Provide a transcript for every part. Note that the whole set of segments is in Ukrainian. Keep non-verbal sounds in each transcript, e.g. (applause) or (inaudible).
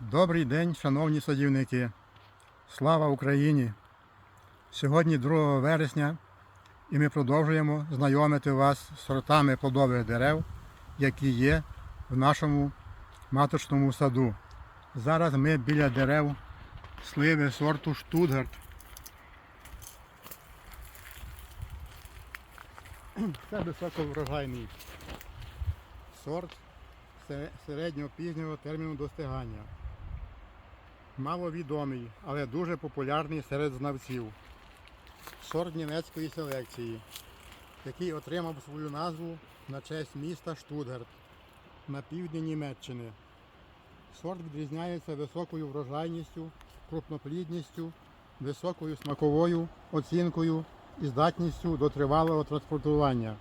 Добрий день, шановні садівники. Слава Україні! Сьогодні 2 вересня і ми продовжуємо знайомити вас з сортами плодових дерев, які є в нашому маточному саду. Зараз ми біля дерев сливи сорту Штутгарт. Це високоврожайний сорт середнього пізнього терміну достигання. Маловідомий, але дуже популярний серед знавців. Сорт німецької селекції, який отримав свою назву на честь міста Штутгарт на півдні Німеччини. Сорт відрізняється високою врожайністю, крупноплідністю, високою смаковою оцінкою і здатністю до тривалого транспортування.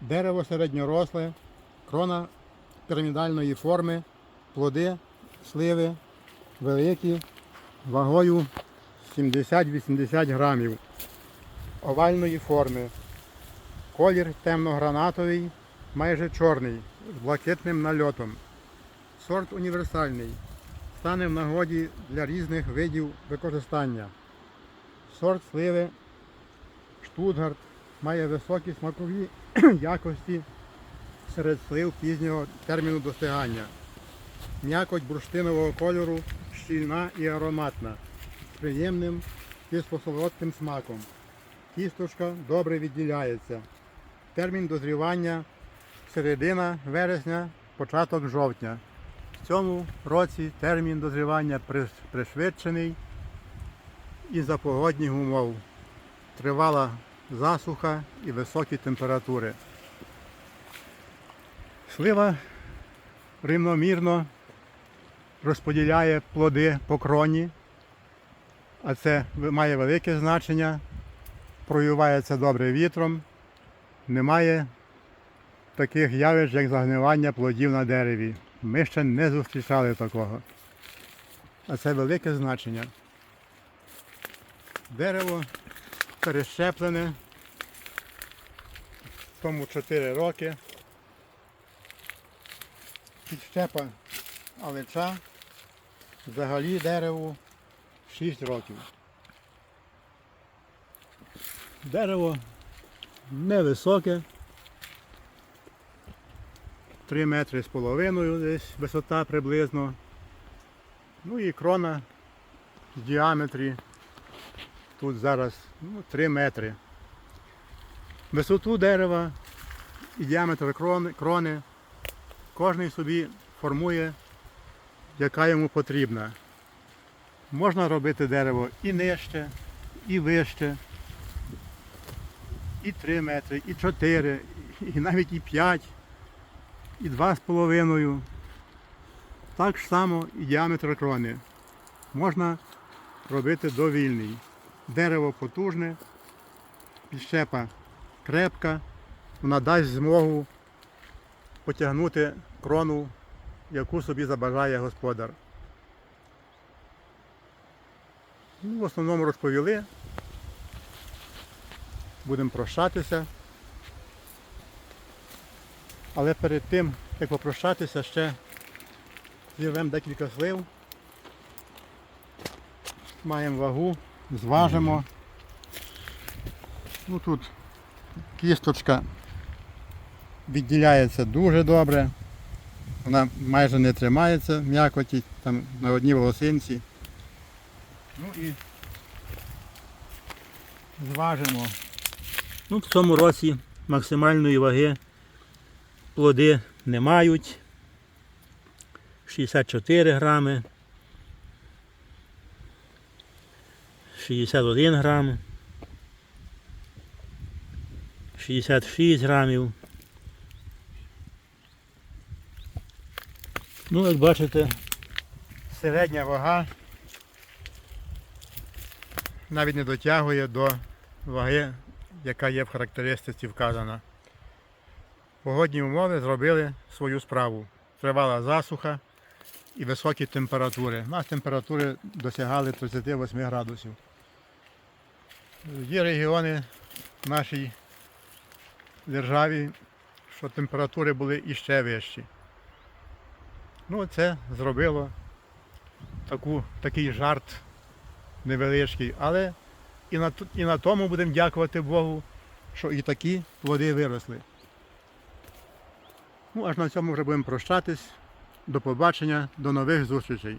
Дерево середньоросле, крона пірамідальної форми, плоди, сливи великі, вагою 70-80 грамів, овальної форми. Колір темно-гранатовий, майже чорний, з блакитним нальотом. Сорт універсальний. Стане в нагоді для різних видів використання. Сорт сливи Штутгарт має високі смакові (clears throat) якості серед слив пізнього терміну достигання. М'якоть бурштинового кольору щільна і ароматна, з приємним кисло-солодким смаком. Кісточка добре відділяється. Термін дозрівання середина вересня, початок жовтня. В цьому році термін дозрівання пришвидшений із-за погодних умов. Тривала засуха і високі температури. Слива рівномірно розподіляє плоди по кроні, а це має велике значення, проювається добре вітром, немає таких явищ, як загнивання плодів на дереві. Ми ще не зустрічали такого. А це велике значення. Дерево перещеплене, тому 4 роки. Підщепа алеча, взагалі дереву 6 років. Дерево невисоке, 3 метри з половиною десь висота приблизно. Ну і крона в діаметрі тут зараз ну, 3 метри. Висоту дерева і діаметр крони, крони кожен собі формує, яка йому потрібна. Можна робити дерево і нижче, і вище, і 3 метри, і 4, і навіть і 5, і 2,5. Так само і діаметр крони. Можна робити довільний. Дерево потужне, підщепа крепка, вона дасть змогу потягнути крону, яку собі забажає господар. Ну, в основному розповіли. Будемо прощатися. Але перед тим, як попрощатися, ще зірвемо декілька слив. Маємо вагу, зважимо. Ну тут кісточка відділяється дуже добре. Вона майже не тримається м'якоті, там на одній волосинці. Ну і зважимо. Ну, в цьому році максимальної ваги плоди не мають. 64 грами. 61 грам. 66 грамів. Ну, як бачите, Середня вага навіть не дотягує до ваги, яка є в характеристиці вказана. Погодні умови зробили свою справу. Тривала засуха і високі температури. У нас температури досягали 38 градусів. Є регіони в нашій державі, що температури були іще вищі. Ну, це зробило таку, такий жарт невеличкий, але і на, і на тому будемо дякувати Богу, що і такі плоди виросли. Ну, аж на цьому вже будемо прощатись. До побачення, до нових зустрічей.